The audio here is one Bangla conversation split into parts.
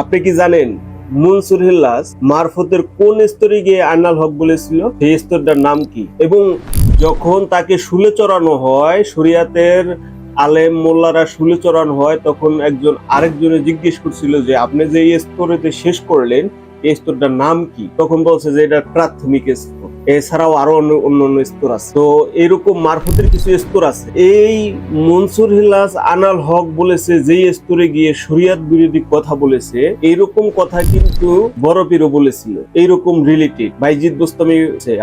আপনি কি জানেন মনসুর হিল্লাস মারফতের কোন স্তরে গিয়ে আনাল হক বলেছিল? সেই স্তরটার নাম কি? এবং যখন তাকে শুলে চড়ানো হয়, শরিয়াতের আলেম মোল্লারা শুলে চড়ানো হয়, তখন একজন আরেকজনে জিজ্ঞেস করছিল যে, আপনি যে এই স্তরেতে শেষ করলেন, এই স্তরটার নাম কি? তখন বলছে যে, এটা প্রাথমিক স্তর। এছাড়াও আরও অন্য অন্য স্তর আছে। তো এরকম মারফতের কিছু স্তর আছে। এই মনসুর হিলাস, আনাল হক বলেছে, যেই স্তরে গিয়ে শরিয়াত বিরোধী কথা বলেছে এইরকম কথা কিন্তু বড় পীরও বলেছিল। এইরকম রিলেটেড বাইজিদ বোস্তামি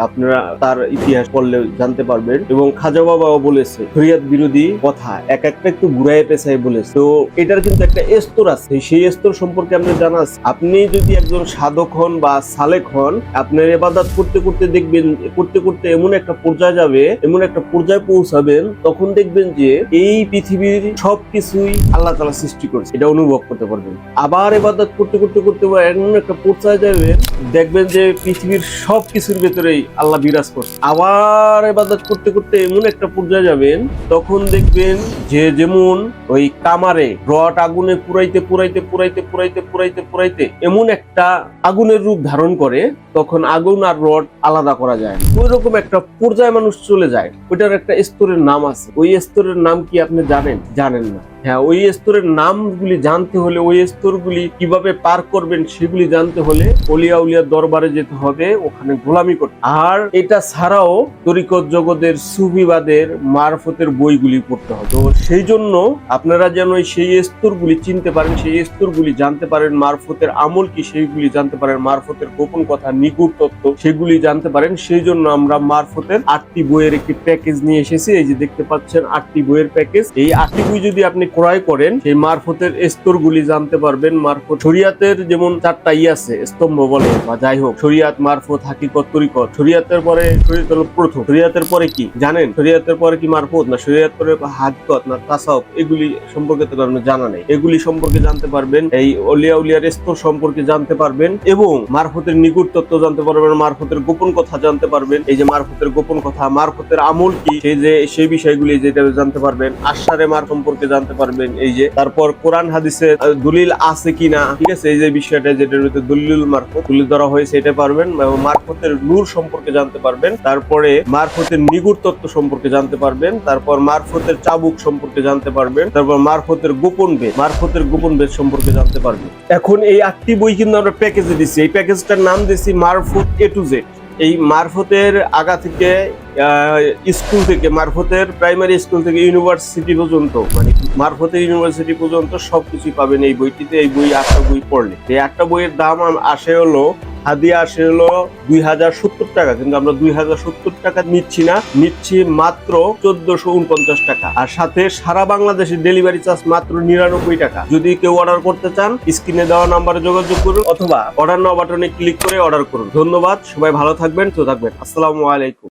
আপনারা তার ইতিহাস পড়লে জানতে পারবেন। এবং খাজা বাবাও বলেছে, শরিয়াত বিরোধী কথা এক একটা একটু ঘুরাই পেছাই বলেছে। তো এটার কিন্তু একটা স্তর আছে। সেই স্তর সম্পর্কে আপনি জানা আপনি যদি একজন সাধক হন বা সালেক হন, আপনার এবাদাত করতে করতে দেখবেন করতে করতে এমন একটা পর্যায়ে যাবে, এমন একটা পর্যায়ে পৌঁছাবেন, তখন দেখবেন যে এই পৃথিবীর সবকিছুই আল্লাহ তালা সৃষ্টি করেছে। এটা অনুভব করতে পারবেন। আবার এবাদত করতে করতে করতে এমন একটা পর্যায়ে যাবেন, দেখবেন যে পৃথিবীর সবকিছুর ভেতরেই আল্লাহ বিরাজ করছে। আবার এবাদত করতে করতে এমন একটা পর্যায়ে যাবেন, তখন দেখবেন যে যেমন ওই কামারে রড আগুনে পুরাইতে পুরাইতে পুরাইতে পুরাইতে পুরাইতে পুরাইতে এমন একটা আগুনের রূপ ধারণ করে, তখন আগুন আর রড আলাদা করা যায় না। ওই রকম একটা পর্যায়ে মানুষ চলে যায়, ওইটার একটা স্তরের নাম আছে। ওই স্তরের নাম কি আপনি জানেন? জানেন না। হ্যাঁ ওই স্তরের নামগুলি জানতে হলে, ওই স্তরগুলি কীভাবে পার করবেন সেগুলি জানতে হলে অলিয়া উলিয়া দরবারে যেতে হবে, ওখানে গোলামি করতে আর এটা ছাড়াও তরিকত জগতের সুফিবাদের মারফতের বইগুলি পড়তে হবে। তো সেই জন্য আপনারা যেন সেই স্তরগুলি চিনতে পারেন, সেই স্তরগুলি জানতে পারেন, মারফতের আমল কি, সেইগুলি জানতে পারেন, মারফতের গোপন কথা, নিগুড় তত্ত্ব সেগুলি জানতে পারেন। সেই জন্য আমরা মারফতের আটটি বইয়ের একটি প্যাকেজ নিয়ে এসেছি। এই যে দেখতে পাচ্ছেন, আটটি বইয়ের প্যাকেজ। এই আটটি বই যদি আপনি ক্রয় করেন, সেই মারফতের স্তরগুলি জানতে পারবেন। মারফত শরিয়াতের যেমন চারটা আছে, স্তম্ভ বলে বা যাই হোক, শরিয়াত, মারফত, হাকিকত, তরিকত। শরিয়াতের পরে হলো প্রথম। শরিয়াতের পরে কি? জানেন? শরিয়াতের পরে কি মারফত? না শরিয়াত পরে হাকিকত, না তাসাউফ? এগুলি সম্পর্কে তো কারণে জানা নেই। এগুলি সম্পর্কে জানতে পারবেন, এই অলিয়া উলিয়ার স্তর সম্পর্কে জানতে পারবেন এবং মারফতের নিগুড় তত্ত্ব জানতে পারবেন, মারফতের গোপন কথা জানতে পারবেন। এই যে মারফতের গোপন কথা, মারফতের আমল কি? সেই যে, সেই বিষয়গুলি যেটা জানতে পারবেন। আশারে মার সম্পর্কে জানতে পারবেন। এই যে, তারপর কোরআন হাদিসে দলিল আছে কিনা? ঠিক আছে, এই যে বিষয়টা, যেটার ভিতরে দলিলুল মারফত তুলে ধরা হয়েছে, এটা পারবেন মারফতের নূর সম্পর্কে জানতে পারবেন, তারপরে মারফতের নিগুড় তত্ত্ব সম্পর্কে জানতে পারবেন, তারপর মারফতের চাবুক সম্পর্কে জানতে পারবেন, তারপর মারফতের গোপন বেদ, মারফতের গোপন বেদ সম্পর্কে জানতে পারবেন। এখন এই আটটি বই কিন্তু আমরা প্যাকেজে দিচ্ছি এই প্যাকেজটার নাম দিচ্ছি মারফত এ টু জেড এই মারফতের আগা থেকে স্কুল থেকে, মারফতের প্রাইমারি স্কুল থেকে ইউনিভার্সিটি পর্যন্ত মানে মারফতের ইউনিভার্সিটি পর্যন্ত সব কিছুই পাবেন এই বইটিতে, এই বই আটটা বই পড়লে। এই আটটা বইয়ের দাম আসে হলো হাদিয়া আসে হলো দুই হাজার সত্তর টাকা, কিন্তু আমরা দুই হাজার সত্তর টাকা নিচ্ছি না, নিচ্ছি মাত্র চোদ্দশো উনপঞ্চাশ টাকা। আর সাথে সারা বাংলাদেশের ডেলিভারি চার্জ মাত্র নিরানব্বই টাকা। যদি কেউ অর্ডার করতে চান স্ক্রিনে দেওয়া নাম্বারে যোগাযোগ করুন অথবা অর্ডার নাও বাটনে ক্লিক করে অর্ডার করুন। ধন্যবাদ, সবাই ভালো থাকবেন তো থাকবেন। আসসালামু আলাইকুম।